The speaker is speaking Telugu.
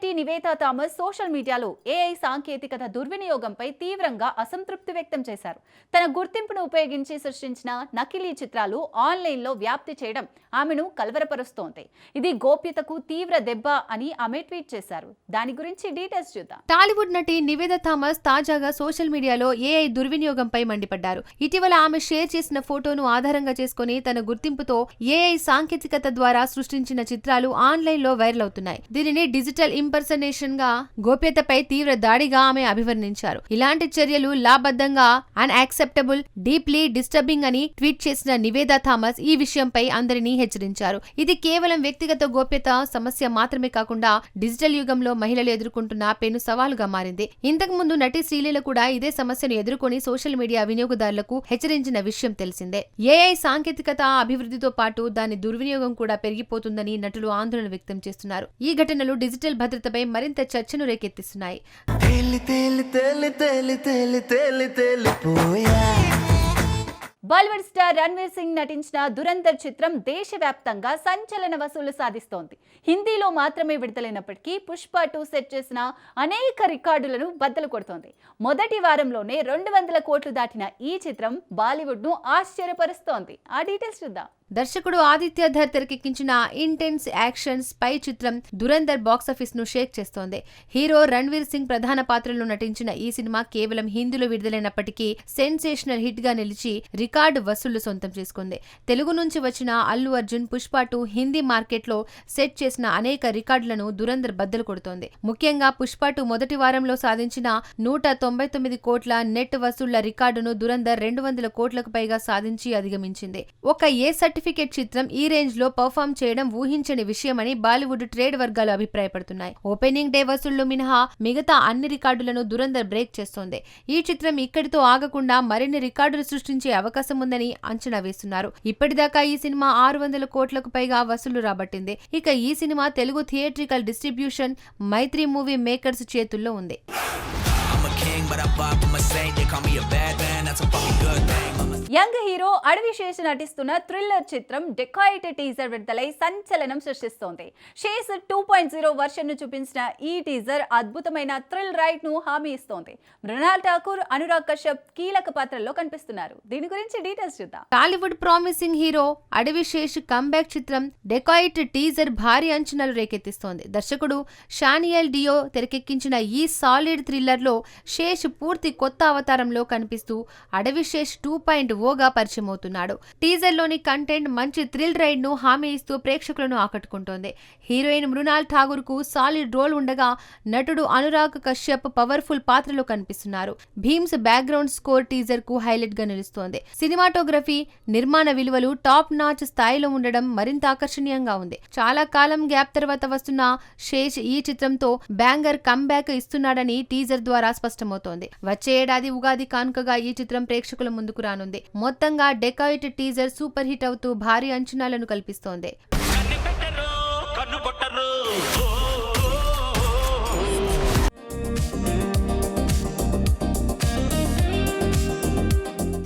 నటి Nivetha Thomas social media AI సాంకేతికత దుర్వినియోగంపై తీవ్రంగా అసంతృప్తి వ్యక్తం చేశారు. తన గుర్తింపును ఉపయోగించి సృష్టించిన నకిలీ చిత్రాలు ఆన్లైన్లో వ్యాప్తి చేయడం ఆమెను కలవరపరుస్తోంది. ఇది గోప్యతకు తీవ్ర దెబ్బ అని ఆమె ట్వీట్ చేశారు. దాని గురించి డీటెయిల్స్ చూద్దాం. టాలీవుడ్ నటి నివేద థామస్ తాజాగా సోషల్ మీడియాలో ఏఐ దుర్వినియోగంపై మండిపడ్డారు. ఇటీవల ఆమె షేర్ చేసిన ఫోటోను ఆధారంగా చేసుకుని తన గుర్తింపుతో ఏఐ సాంకేతికత ద్వారా సృష్టించిన చిత్రాలు ఆన్లైన్లో వైరల్ అవుతున్నాయి. దీనిని డిజిటల్ ఇంపర్సనేషన్గా గోప్యతపై తీవ్ర దాడిగా ఆమె అభివర్ణించారు. ఇలాంటి చర్యలు లాబద్ధంగా అన్యాక్సెప్టబుల్ డీప్లీ డిస్టర్బింగ్ అని ట్వీట్ చేసిన నివేదా థామస్ ఈ విషయంపై అందరినీ హెచ్చరించారు. ఇది కేవలం వ్యక్తిగత గోప్యత సమస్య మాత్రమే కాకుండా డిజిటల్ యుగంలో మహిళలు ఎదుర్కొంటున్న పెను సవాలుగా మారింది. ఇంతకు ముందు నటి శ్రీలీల కూడా ఇదే సమస్యను ఎదుర్కొని సోషల్ మీడియా వినియోగదారులకు హెచ్చరించిన విషయం తెలిసిందే. ఏఐ సాంకేతికత అభివృద్ధితో పాటు దాని దుర్వినియోగం కూడా పెరిగిపోతుందని నటులు ఆందోళన వ్యక్తం చేస్తున్నారు. ఈ ఘటనలు డిజిటల్ భద్రత భద్రతపై మరింత చర్చను రేకెత్తిస్తున్నాయి. తేలి తేలి తేలి తేలి తేలి తేలి తేలిపోయా బాలీవుడ్ స్టార్ రణ్వీర్ సింగ్ నటించిన దురంధర్ చిత్రం దేశవ్యాప్తంగా సంచలన వసూలు సాధిస్తోంది. హిందీలో మాత్రమే విడుదలైనప్పటికీ పుష్ప టూ సెట్ చేసిన అనేక రికార్డులను బద్దలు కొడుతోంది. మొదటి వారంలోనే రెండు వందల కోట్లు దాటిన ఈ చిత్రం బాలీవుడ్ను ఆశ్చర్యపరుస్తోంది. ఆ డీటెయిల్స్ చూద్దాం. దర్శకుడు ఆదిత్య ధర్ తెరకెక్కించిన ఇంటెన్స్ యాక్షన్ స్పై చిత్రం దురందర్ బాక్సాఫీస్ను షేక్ చేస్తోంది. హీరో రణ్వీర్ సింగ్ ప్రధాన పాత్రలో నటించిన ఈ సినిమా కేవలం హిందీలో విడుదలైనప్పటికీ సెన్సేషనల్ హిట్గా నిలిచి రికార్డు వసూళ్ళు సొంతం చేసుకుంది. తెలుగు నుంచి వచ్చిన అల్లు అర్జున్ పుష్ప టూ హిందీ మార్కెట్లో సెట్ చేసిన అనేక రికార్డులను దురందర్ బద్దలు కొడుతోంది. ముఖ్యంగా పుష్ప టూ మొదటి వారంలో సాధించిన నూట తొంభై తొమ్మిది కోట్ల నెట్ వసూళ్ళ రికార్డును దురందర్ రెండు వందల కోట్లకు పైగా సాధించి అధిగమించింది. ఒక ఏ సర్టిఫికేట్ చిత్రం ఈ రేంజ్లో పర్ఫామ్ చేయడం ఊహించని విషయమని బాలీవుడ్ ట్రేడ్ వర్గాలు అభిప్రాయపడుతున్నాయి. ఓపెనింగ్ డే వసూళ్ళు మినహా మిగతా అన్ని రికార్డులను దురంధర్ బ్రేక్ చేస్తోంది. ఈ చిత్రం ఇక్కడితో ఆగకుండా మరిన్ని రికార్డులు సృష్టించే అవకాశం ఉందని అంచనా వేస్తున్నారు. ఇప్పటిదాకా ఈ సినిమా ఆరు వందల కోట్లకు పైగా వసూళ్ళు రాబట్టింది. ఇక ఈ cinema Telugu theatrical distribution Mythri movie makers చేతుల్లో ఉంది. యంగ్ హీరో అడవి శేష్ నటిస్తున్న థ్రిల్లర్ చిత్రం డెకాయిట్ టీజర్ విడుదలై సంచలనం సృష్టిస్తోంది. శేష్ టూ పాయింట్ జీరో వర్షన్ను చూపించిన ఈ టీజర్ అద్భుతమైన థ్రిల్ రైడ్ను హామీ ఇస్తోంది. మృణాల్ ఠాకూర్ అనురాగ్ కశ్యప్ కీలక పాత్రల్లో కనిపిస్తున్నారు. దీని గురించి డీటెయిల్స్ చూద్దాం. Tollywood promising hero Adivi Sesh comeback చిత్రం డెకాయిట్ టీజర్ భారీ అంచనాలు రేకెత్తిస్తోంది. దర్శకుడు షానియల్ డియో తెరకెక్కించిన ఈ సాలిడ్ థ్రిల్లర్లో శేష్ పూర్తి కొత్త అవతారంలో కనిపిస్తూ అడవి శేష్ టూ పాయింట్ ఓగా పరిచయం అవుతున్నాడు టీజర్లోని కంటెంట్ మంచి థ్రిల్ రైడ్ను హామీ ఇస్తూ ప్రేక్షకులను ఆకట్టుకుంటోంది. హీరోయిన్ మృణాల్ ఠాగూర్కు సాలిడ్ రోల్ ఉండగా నటుడు అనురాగ్ కశ్యప్ పవర్ఫుల్ పాత్రలో కనిపిస్తున్నారు. భీమ్స్ బ్యాక్గ్రౌండ్ స్కోర్ టీజర్కు హైలైట్గా నిలుస్తోంది. సినిమాటోగ్రఫీ నిర్మాణ విలువలు టాప్ నాచ్ స్థాయిలో ఉండడం మరింత ఆకర్షణీయంగా ఉంది. చాలా కాలం గ్యాప్ తర్వాత వస్తున్న శేష్ ఈ చిత్రంతో బ్యాంగర్ కంబ్యాక్ ఇస్తున్నాడని టీజర్ ద్వారా స్పష్టమవుతోంది. వచ్చే ఏడాది ఉగాది కానుకగా ఈ చిత్రం ప్రేక్షకుల ముందుకు రానుంది. మొత్తంగా డెకాయిట్ టీజర్ సూపర్ హిట్ అవుతూ భారీ అంచనాలను కల్పిస్తోంది.